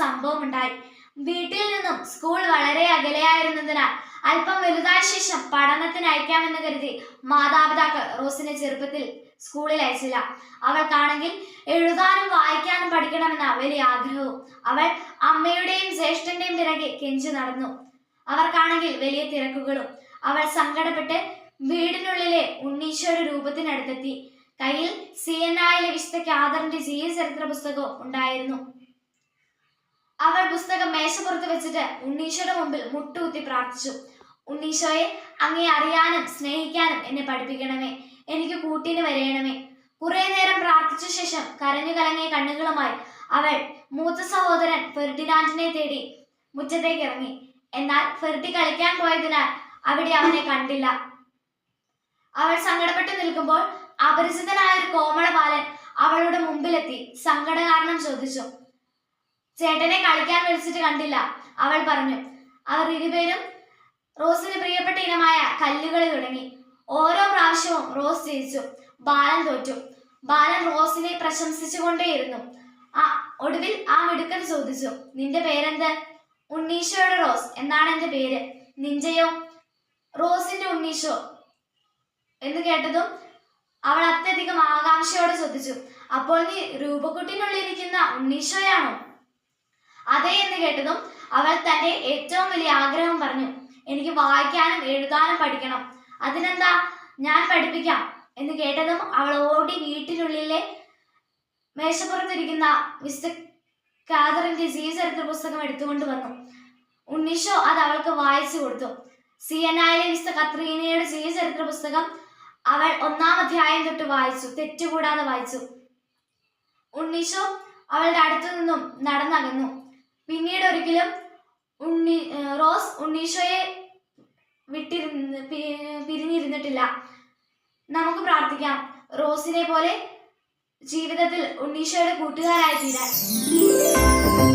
സംഭവം ഉണ്ടായി. വീട്ടിൽ നിന്നും സ്കൂൾ വളരെ അകലെയായിരുന്നതിനാൽ അല്പം വലുതായ ശേഷം പഠനത്തിന് അയക്കാമെന്ന് കരുതി മാതാപിതാക്കൾ റോസിനെ ചെറുപ്പത്തിൽ സ്കൂളിൽ അയച്ചില്ല. അവൾക്കാണെങ്കിൽ എഴുതാനും വായിക്കാനും പഠിക്കണമെന്ന വലിയ ആഗ്രഹവും അവൾ അമ്മയുടെയും ജ്യേഷ്ഠന്റെയും പിറകെ കെഞ്ചു നടന്നു. അവർക്കാണെങ്കിൽ വലിയ തിരക്കുകളും അവൾ സങ്കടപ്പെട്ട് വീടിനുള്ളിലെ ഉണ്ണീശോയുടെ രൂപത്തിനടുത്തെത്തി. കയ്യിൽ സി എൻ ആയിലെ വിശുദ്ധ ചരിത്ര ജീവചരിത്ര പുസ്തകവും ഉണ്ടായിരുന്നു. അവൾ പുസ്തകം മേശപ്പുറത്ത് വെച്ചിട്ട് ഉണ്ണീശോയുടെ മുമ്പിൽ മുട്ടുകുത്തി പ്രാർത്ഥിച്ചു. ഉണ്ണീശോയെ അങ്ങേ അറിയാനും സ്നേഹിക്കാനും എന്നെ പഠിപ്പിക്കണമേ. എനിക്ക് കൂട്ടിന് വരയണമേ കുറെ നേരം പ്രാർത്ഥിച്ച ശേഷം കരഞ്ഞു കലങ്ങിയ കണ്ണുകളുമായി അവൾ മൂത്ത സഹോദരൻ ഫെർഡിനാൻഡിനെ തേടി മുറ്റത്തേക്ക് ഇറങ്ങി. എന്നാൽ ഫെർഡി കളിക്കാൻ പോയതിനാൽ അവിടെ അവനെ കണ്ടില്ല. അവൾ സങ്കടപ്പെട്ടു നിൽക്കുമ്പോൾ അപരിചിതനായ ഒരു കോമള ബാലൻ അവളുടെ മുമ്പിലെത്തി സങ്കട കാരണം ചോദിച്ചു. ചേട്ടനെ കളിക്കാൻ വിളിച്ചിട്ട് കണ്ടില്ല അവൾ പറഞ്ഞു. അവർ ഇരുപേരും റോസിന് പ്രിയപ്പെട്ട ഇനമായ കല്ലുകളി തുടങ്ങി ഓരോ പ്രാവശ്യവും റോസ് ജയിച്ചു ബാലൻ തോറ്റു. ബാലൻ റോസിനെ പ്രശംസിച്ചുകൊണ്ടേയിരുന്നു. ആ ഒടുവിൽ ആ മിടുക്കൻ ചോദിച്ചു നിന്റെ പേരെന്ത്? ഉണ്ണീശോയുടെ റോസ് എന്നാണ് എന്റെ പേര്. നിഞ്ചയോ? റോസിന്റെ ഉണ്ണീശോ എന്ന് കേട്ടതും അവൾ അത്യധികം ആകാംക്ഷയോടെ ശ്രദ്ധിച്ചു. അപ്പോൾ നീ രൂപക്കുട്ടിനുള്ളിരിക്കുന്ന ഉണ്ണീശോയാണോ? അതെ എന്ന് കേട്ടതും അവൾ തന്റെ ഏറ്റവും വലിയ ആഗ്രഹം പറഞ്ഞു. എനിക്ക് വായിക്കാനും എഴുതാനും പഠിക്കണം. അതിനെന്താ ഞാൻ പഠിപ്പിക്കാം? എന്ന് കേട്ടതും അവൾ ഓടി വീട്ടിനുള്ളിലെ മേശപ്പുറത്തിരിക്കുന്ന മിസ്റ്റർ കാതറിന്റെ ജീവചരിത്ര പുസ്തകം എടുത്തുകൊണ്ട് വന്നു. ഉണ്ണീഷോ അത് അവൾക്ക് വായിച്ചു കൊടുത്തു. സി എൻ സിയനായിലെ മിസ്റ്റർ കത്രീനയുടെ ജീവചരിത്ര പുസ്തകം അവൾ ഒന്നാം അധ്യായം തൊട്ട് വായിച്ചു തെറ്റുകൂടാതെ വായിച്ചു. ഉണ്ണീഷോ അവളുടെ അടുത്തു നിന്നും നടന്നകന്നു. പിന്നീട് ഒരിക്കലും ഉണ്ണി റോസ് ഉണ്ണീഷോയെ വിട്ടിരുന്ന് പിരിഞ്ഞിരുന്നിട്ടില്ല. നമുക്ക് പ്രാർത്ഥിക്കാം. റോസിനെ പോലെ ജീവിതത്തിൽ ഉണ്ണീഷോയുടെ കൂട്ടുകാരായി തീരാൻ